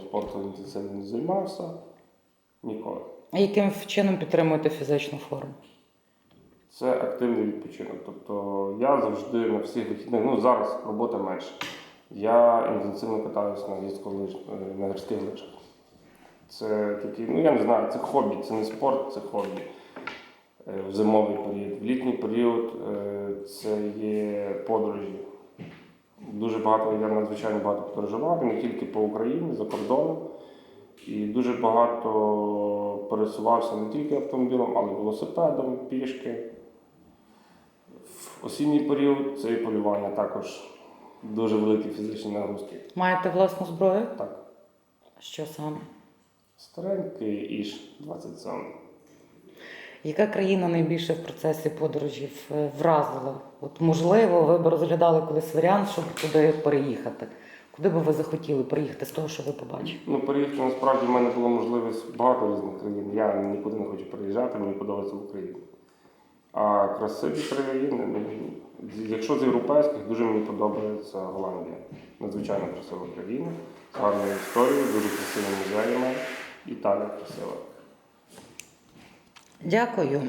спортом інтенсивно не займався. Ніколи. А яким чином підтримуєте фізичну форму? Це активний відпочинок. Тобто я завжди на всіх вихідних, ну зараз робота менше. Я інтенсивно катаюся на гірськолиж, е, на гірських лижах. Це такий, ну я не знаю, це хобі, це не спорт, це хобі. Е, В зимовий період. В літній період е, це є подорожі. Дуже багато, я надзвичайно багато подорожував, не тільки по Україні, за кордоном. І дуже багато пересувався не тільки автомобілем, але й велосипедом, пішки. В осінній період це і полювання також дуже великі фізичні нагрузки. Маєте власну зброю? Так, Що саме? старенький іж 27. Яка країна найбільше в процесі подорожів вразила? От можливо, ви б розглядали колись варіант, щоб туди переїхати. Куди би ви захотіли приїхати з того, що ви побачили? Ну, переїхати насправді в мене була можливість багато різних країн. Я нікуди не хочу переїжджати, мені подобається в Україні. А красиві країни, якщо з європейських, дуже мені подобається Голландія. Надзвичайно красива країна, з гарною історією, дуже красивими музеями. Італія красива. Дякую.